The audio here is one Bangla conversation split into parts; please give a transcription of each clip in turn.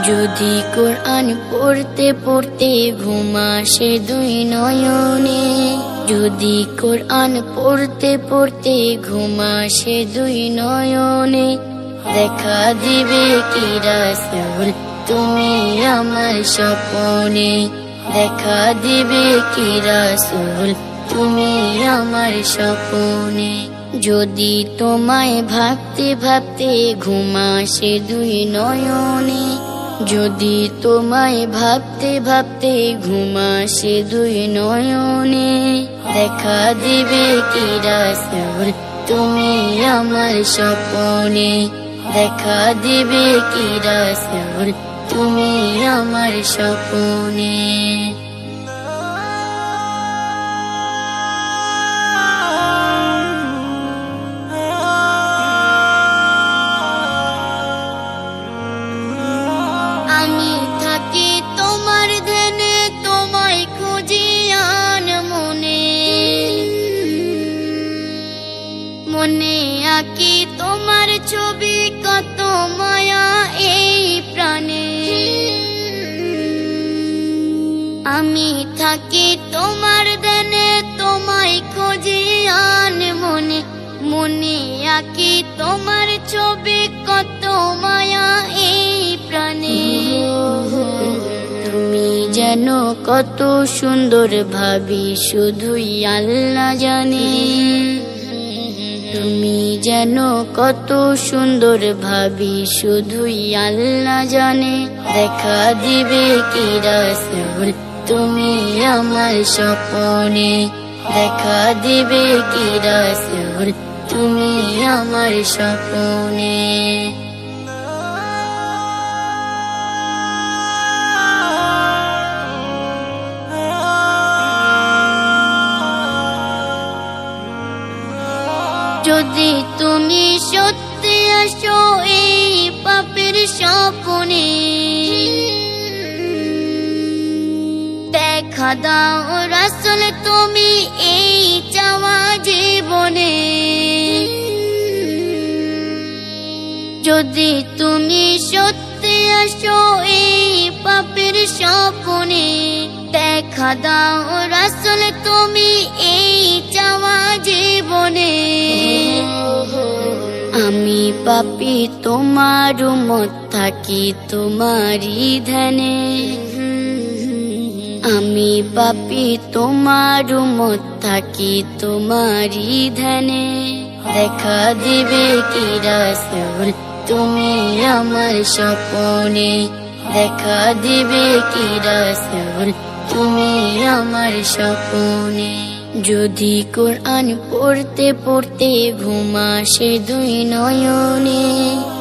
যদি কোরআন পড়তে পড়তে ঘুমাসে দুই নয়নে। যদি কোরআন পড়তে পড়তে ঘুমাসে দুই নয়নে। দেখা দিবে কি রাসূল, তুমি আমার স্বপনে। দেখা দিবে কি রাসূল, তুমি আমার স্বপনে। যদি তোমায় ভাবতে ভাবতে ঘুমাসে দুই নয়নে। যদি তোমায় ভাবতে ভাবতে ঘুমাসে দুই নয়নে, দেখা দিবে কি রাসূল তুমি আমার স্বপনে, দেখা দিবে কি রাসূল তুমি আমার স্বপনে। আমি থাকি তোমার ধ্যানে তোমায় খুঁজি আন মনে। মনে আঁকি তোমার ছবি, কত মায়া এই প্রাণে। তুমি যেন কত সুন্দর ভাবি, শুধুই আল্লাহ জানে। তুমি যেন কত সুন্দর ভাবি, শুধুই আল্লাহ জানে। দেখা দিবে কি রাসূল? তুমি আমার স্বপনে দেখা দিবে কি রাসূল? তুমি আমার স্বপনে। যদি তুমি সত্যি আসো এই পাপের স্বপনে দাও রাসল, তুমি এই চাওয়া জীবনে। যদি তুমি সত্যি আসো এই পাপের স্বপনে, দেখা দাও রাসল, তুমি এই চাওয়া জীবনে। আমি পাপি, তোমার মত থাকি তোমারই ধ্যানে। আমি পাপি, তোমার মত থাকি, তোমারই ধ্যানে দেখা দিবে কি রাসূল, তুমি আমার স্বপনে। দেখা দিবে কি রাসূল, তুমি আমার স্বপনে। যদি কোরআন পড়তে পড়তে ঘুমাসে দুই নয়নে।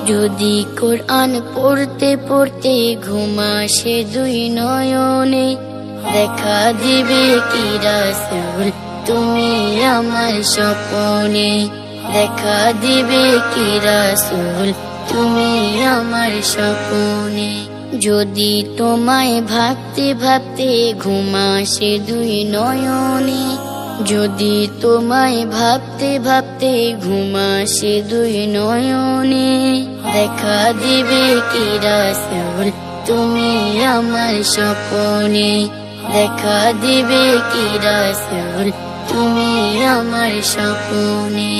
যদি কোরআন পড়তে পড়তে ঘুমাসে দুই নয়নে। দেখা দিবে কি রাসূল? তুমি আমার স্বপনে। দেখা দিবে কি রাসূল? তুমি আমার স্বপনে। যদি তোমায় ভাবতে ভাবতে ঘুমাসে দুই নয়নে। যদি তোমায় ভাবতে ভাবতে ঘুমাসে দুই নয়নে। দেখা দিবে কি রাসূল? তুমি আমার স্বপনে। দেখা দিবে কি রাসুল তুমি আমার স্বপ্নে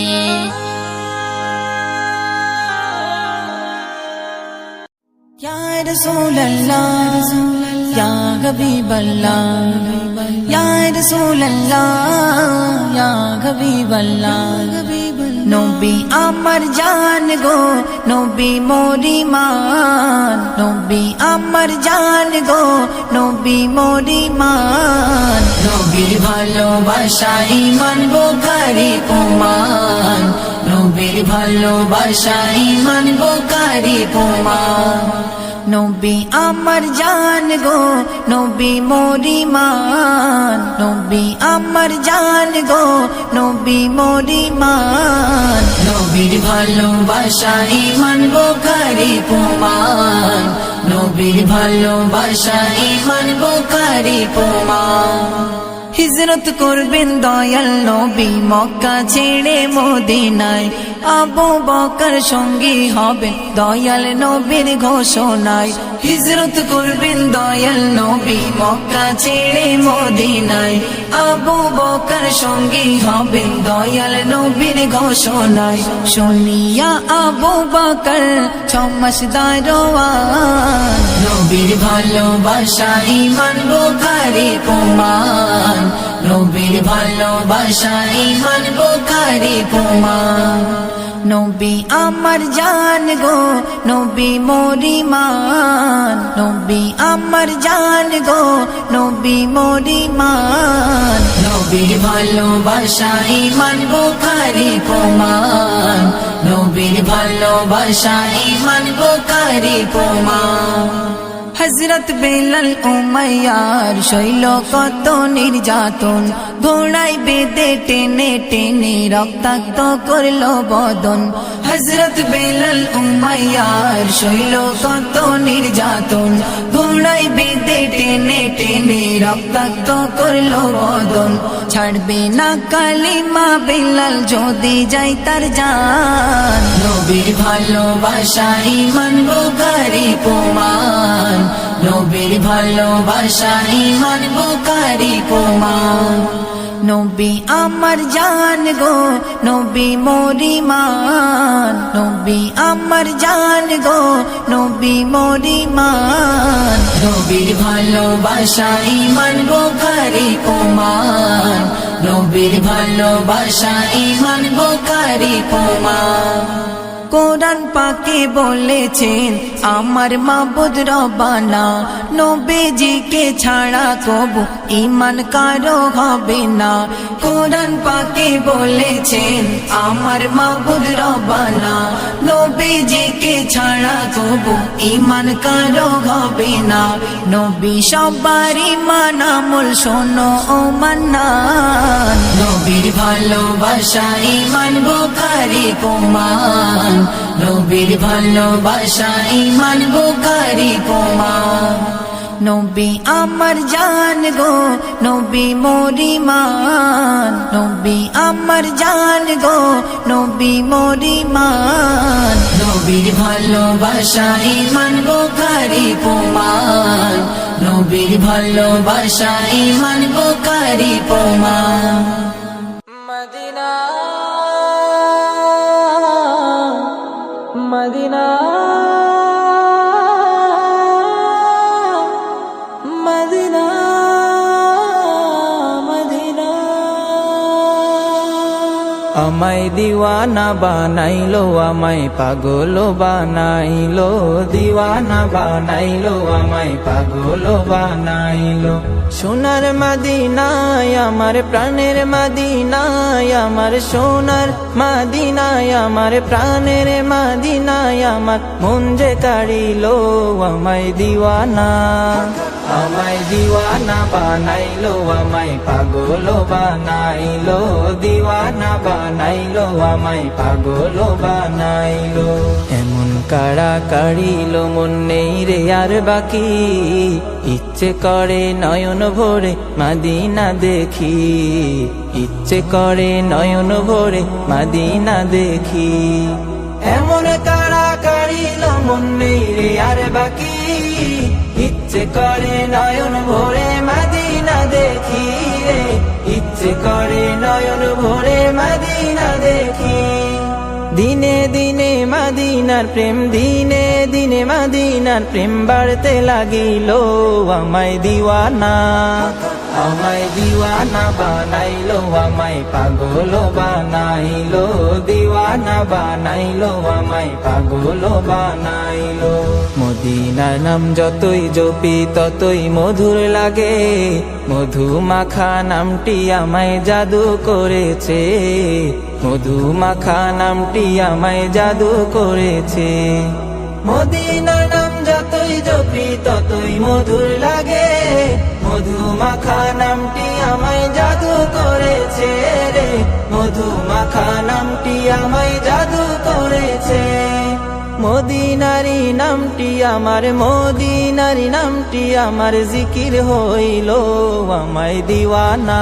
رسول اللہ یا حبیب اللہ یا رسول اللہ یا حبیب اللہ নবী আমার জান গো, নবী মোরি মান। নবী আমার জান গো, নবী মোরি মান। নবীর ভালোবাসাই ইমান কারি প্রমাণ। নবীর ভালোবাসাই মানবো কারি প্রমাণ। নবী আমার জান গো, নবী মোরি মান। নবী আমার জান গো, নবী মোরি মান। নবীর ভালোবাসা ইমান বোখারি প্রমাণ। নবীর ভালোবাসা ইমান বোখারি প্রমাণ। হিজরত করবেন দয়াল নবী মক্কা ছেড়ে মদিনায়। আবু বকর সঙ্গী হবে দয়াল নবীর ঘোষণায়। হিজরত করবেন দয়াল নবী মক্কা ছেড়ে মদিনায়। আবু বকর সঙ্গী হবেন দয়াল নবীর ঘোষণায়। শুনিয়া আবু বকর ছমাস দারোয়ান। নবীর ভালোবাসা ইমান বোখারি প্রমাণ। নবীর ভালোবাসা ইমান বোখারি প্রমাণ। নবী আমার জান গো, নবী মরিমান নবী আমার জান গো, নবী মরিমান নবীর ভালোবাসা ইমান বোখারি প্রমাণ। নবীর ভালোবাসা ইমান বোখারি প্রমাণ। হজরত বেলাল উমাইয়ার শৈল কত নির্যাতন ঘোড়াই বেদে টেনে টেনে রক্তাক্ত করল বদন। হজরত বেলাল উমাইয়ার শৈল কত নির্যাতন ঘোড়াই বেদে টেনে টেনে রক্তাক্ত করল বদন। ছাড়বে না কালিমা বেলাল, যদি যাই তার জান। নবীর ভালোবাসা ইমান বুকারি প্রমাণ। নবীর ভালোবাসা ইমান বুকারি প্রমাণ। নবী আমার জান গো, নবী মরিমান নবী আমার জান গো, নবী মরিমান নবীর ভালোবাসা ইমান বুকারি প্রমাণ। নবীর ভালোবাসা ইমান বোকারি প্রমাণ। কোরআন পাকে বলেছেন, আমার মাবুদ রবানা নবীজিকে ছাড়া কবু ইমান কারও হবে না। কোরআন পাকে বলেছেন, আমার মাবুদ রবানা নবীজিকে ছাড়া কবু ইমান কারও হবে না। নবী সবার ইমান আমল শোনো ও মান্নান নবীর ভালোবাসা ইমান বুকারি প্রমাণ। নবীর ভালোবাসা ইমান বুকারি প্রমাণ। নবী আমার জান গো, নবী মরিমান। নবী আমার জান গো, নবী মরিমান। নবীর ভালোবাসা ইমান বুকারি প্রমাণ। নবীর ভালোবাসা ইমান বুকারি প্রমাণ। মদিনা আমায় দিওয়ানা বানাইলো, আমায় পাগল বানাইলো। দিওয়ানা বানাইলো, আমায় পাগল বানাইলো। সোনার মাদিনায়, আমার প্রাণের মাদিনায়, আমার সোনার মাদিনায়, আমার প্রাণের মাদিনায়, আমার মন যে কাড়িলো আমায় দিওয়ানা। আমায় দিওয়ানা বানাইলো, আমায় পাগল বানাইলো, দিওয়ানা বানাইলো, আমায় পাগল বানাইলো। এমন কাড়া কাড়িল, মন নেই রে আর বাকি। ইচ্ছে করে নয়ন ভরে মাদিনা দেখি। ইচ্ছে করে নয়ন ভরে মাদিনা দেখি। এমন কাড়া কাড়িল, মন নেই রে আর বাকি। ইচ্ছে করে নয়ন ভোরে মাদিনা দেখি রে ইচ্ছে করে নয়ন ভোরে মাদিনা দেখি। দিনে দিনে মাদিনার প্রেম, দিনে দিনে মাদিনার প্রেম বাড়তে লাগিল। আমায় দিওয়ানা। আমায় দিওয়ানা বানাইলো, আমায় পাগল বানাইলো। দিওয়ানা বানাইলো, আমায় পাগল বানাইলো। মদিনার নাম যতই জপি, ততই মধুর লাগে। মধু মাখা নামটি আমায় জাদু করেছে। মধু মাখা নামটি আমায় জাদু করেছে। মদিনার নাম যতই জপি, ততই মধুর লাগে। মধুমাখা নামটি আমায় জাদু করেছে রে। মধুমাখা নামটি আমায় জাদু করেছে। মদিনারি নামটি আমার, মদিনারি নামটি আমার জিকির হইল। আমায় দিওয়ানা।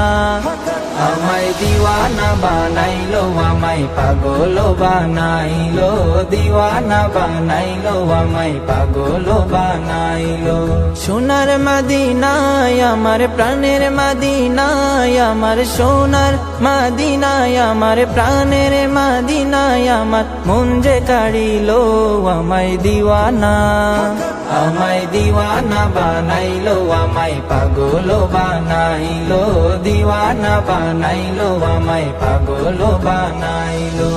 আমায় দিওয়ানা বানাইলো, আমায় পাগল বানাইলো। দিওয়ানা বানাইলো, আমায় পাগল বানাইলো। সোনার মাদিনায়, আমার প্রাণের মাদিনায়, আমার সোনার মাদিনায়, আমার প্রাণের মাদিনায়, আমার মন যে কাড়িল, আমায় দিওয়ানা। আমায় দিওয়ানা বানাইলো আমায় পাগল বানাইলো। দিওয়ানা বানাইলো আমায় পাগল বানাইলো।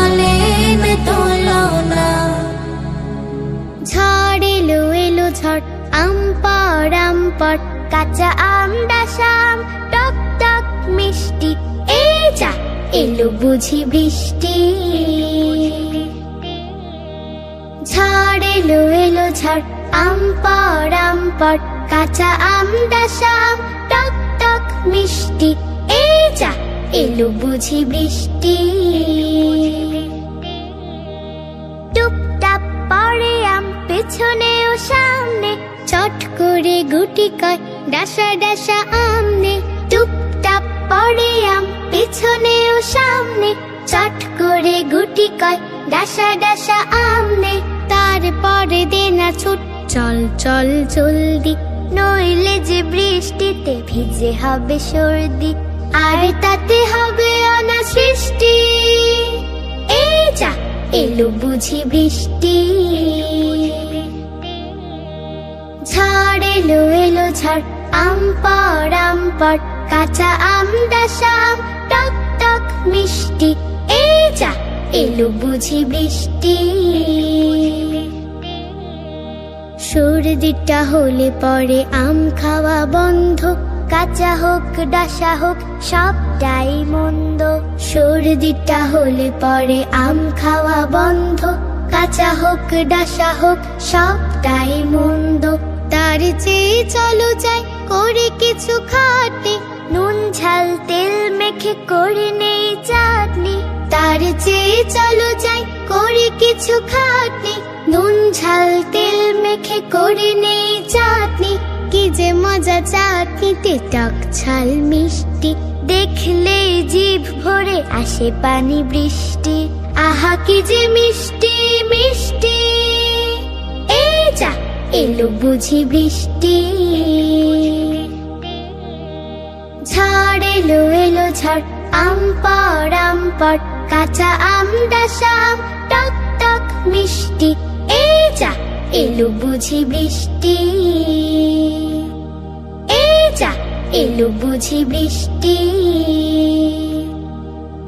আলেম তোলনা ঝড় এলো এলো ঝড় আমপট কাঁচা আম ডাসাম টক টক মিষ্টি এই যা এলো বুঝি বৃষ্টি ঝড় এলো এলো ঝড় আমপট কাঁচা আম ডাসাম টক টক মিষ্টি এই যা এলো বুঝি বৃষ্টি। টুপটাপ পরে আম পেছনে ও সামনে, চট করে গুটি কয় ডাসা ডাসা আমনে। টুপটাপ পরে আম পেছনে ও সামনে, চট করে গুটি কয় ডাসা ডাসা আমনে। তারপরে দেনা ছুট, চল চল জলদি, নইলে যে বৃষ্টিতে ভিজে হবে সর্দি। আর তাতে হবে অনা সৃষ্টি। এই যা, এলো বুঝি বৃষ্টি। ঝড় এলো এলো ঝড়, আম পড় আম পড় কাঁচা আম, ডাসা আম, টক টক মিষ্টি। এই যা, এলো বুঝি বৃষ্টি। সর্দিটা হলে পরে আম খাওয়া বন্ধ কাঁচা হোক, ডাসা হোক, সবটাই মন্দ। সর্দিটা হলে পরে আম খাওয়া বন্ধ। কাঁচা হোক, ডাসা হোক, সবটাই মন্দ। তার চেয়ে চলো যাই করে কিছু খাটে। নুন, ঝাল, তেল মেখে করে নেই চাটনি। তার চেয়ে চলো যাই করে কিছু খাটনি নুন, ঝাল, তেল মেখে করে নেই চাটনি। কি যে মজা চাটনিতে টক ঝাল মিষ্টি। দেখলে জিভ ভরে আসে পানি বৃষ্টি। আহা, কি যে মিষ্টি মিষ্টি। এই যা, এলো বুঝি বৃষ্টি। ঝড় এলো এলো ঝড়, আম পড় আম পড় কাঁচা আম, ডাসা আম, টক টক মিষ্টি। এই যা এলো বুঝি বৃষ্টি। এই যা এলো বুঝি বৃষ্টি।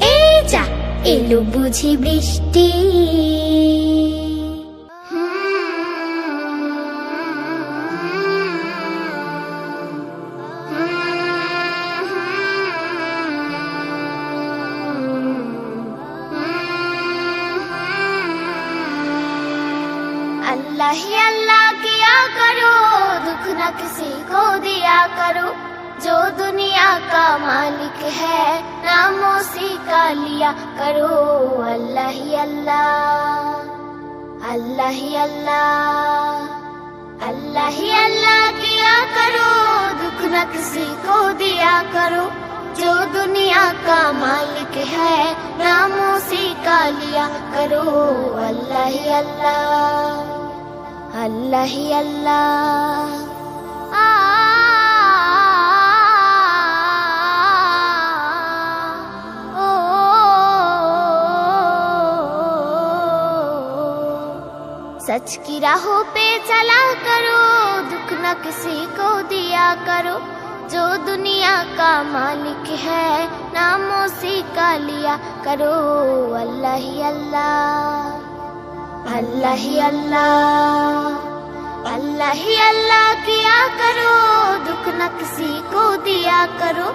এই যা এলো বুঝি বৃষ্টি। وہی اللہ کیا کرو دکھ نہ کسی کو دیا کرو جو دنیا کا مالک ہے نام اسی کا لیا کرو اللہ ہی اللہ اللہ ہی اللہ اللہ ہی اللہ کیا کرو دکھ نہ کسی کو دیا کرو جو دنیا کا مالک ہے نام اسی کا لیا کرو اللہ ہی اللہ اللہ ہی اللہ آ سچ کی راہوں پہ چلا کرو دکھ نہ کسی کو دیا کرو جو دنیا کا مالک ہے نام اسی کا لیا کرو اللہ ہی اللہ اللہ ہی اللہ اللہ ہی اللہ کیا کرو؟ دکھ نہ کسی کو دیا کرو۔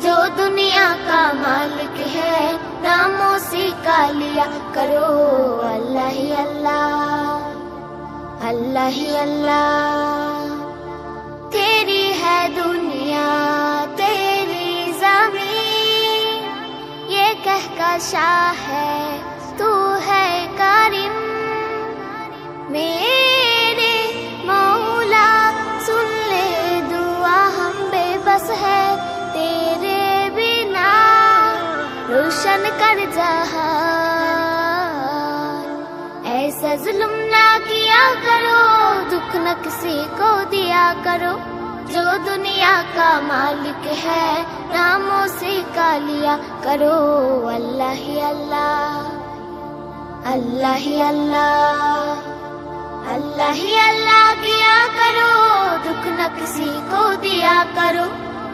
جو دنیا کا مالک ہے، ناموں سے کا لیا کرو۔ اللہ ہی اللہ اللہ ہی اللہ۔ تیری ہے دنیا، تیری زمین۔ یہ کہہ کا شاہ ہے، تو ہے کریم میرے مولا، سن لے دعا ہم بے بس ہے۔ تیرے بنا روشن کر جہاں۔ ایسا ظلم نہ کیا کرو، دکھ نہ کسی کو دیا کرو۔ جو دنیا کا مالک ہے، ناموں سے کا لیا کرو۔ اللہ ہی اللہ اللہ ہی اللہ۔ اللہ ہی اللہ کیا کرو، دکھ نہ کسی کو دیا کرو۔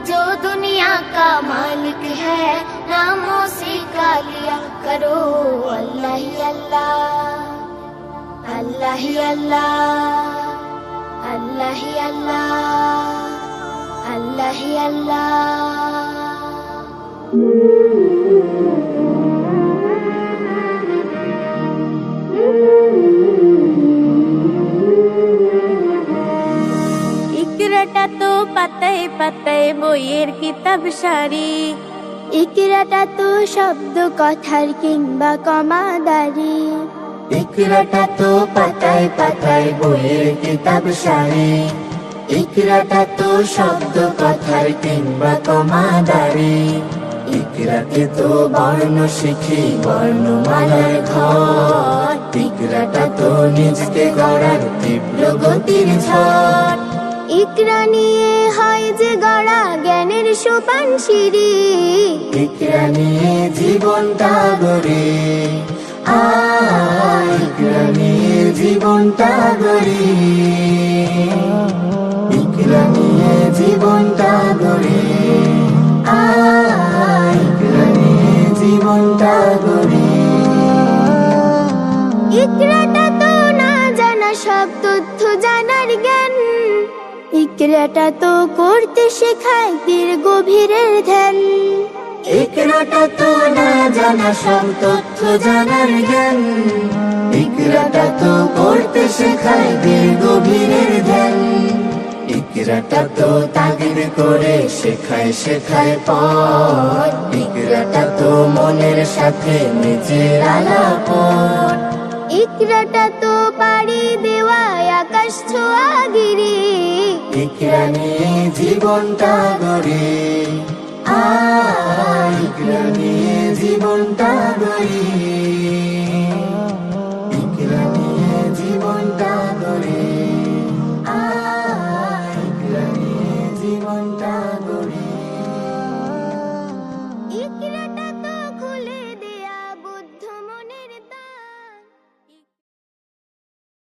جو دنیا کا مالک ہے، ناموں سے کا لیا کرو۔ اللہ ہی اللہ اللہ ہی اللہ اللہ ہی اللہ اللہ ہی اللہ۔ তো পাতায় পাতায় বইয়ের কিতাব সারি। ইকরাটা তো শব্দ কথার কিংবা কমাদারি। ইকরাটা তো পাতায় পাতায় বইয়ের কিতাব সারি। ইকরাটা তো শব্দ কথার কিংবা কমাদারি। ইকরাতে তো বর্ণ শিখি বর্ণমালার ঘর। ইকরা ইকরাটা তো নিজকে গড়ার তীব্র গতির ঝড়। ইকরা নিয়ে হয় যে গড়া জ্ঞানের সোপান সিঁড়ি। ইকরা নিয়ে জীবনটা গড়ে। ইকরা নিয়ে জীবনটা গড়ে। ইকরা নিয়ে জীবনটা গড়ে। ইকরা নিয়ে জীবনটা ইকরাটা তো করতে শেখায় তীর গভীরের ধ্যান। ইকরাটা তো না জানা সব তথ্য জানার জ্ঞান। ইকরাটা তো করতে শেখায় দিল গভীরের ধ্যান। ইকরাটা তো তাগিদ করে শেখায় শেখায় পথ। ইকরাটা তো মনের সাথে নিজের আলাপন। ইকরাটা তো পাড়ি দেওয়ায় আকাশ ছোঁয়া গিরি। ইকরানি জীবনটা গড়ি? ইকরানি জীবনটা গড়ি। ইকরানি জীবনটা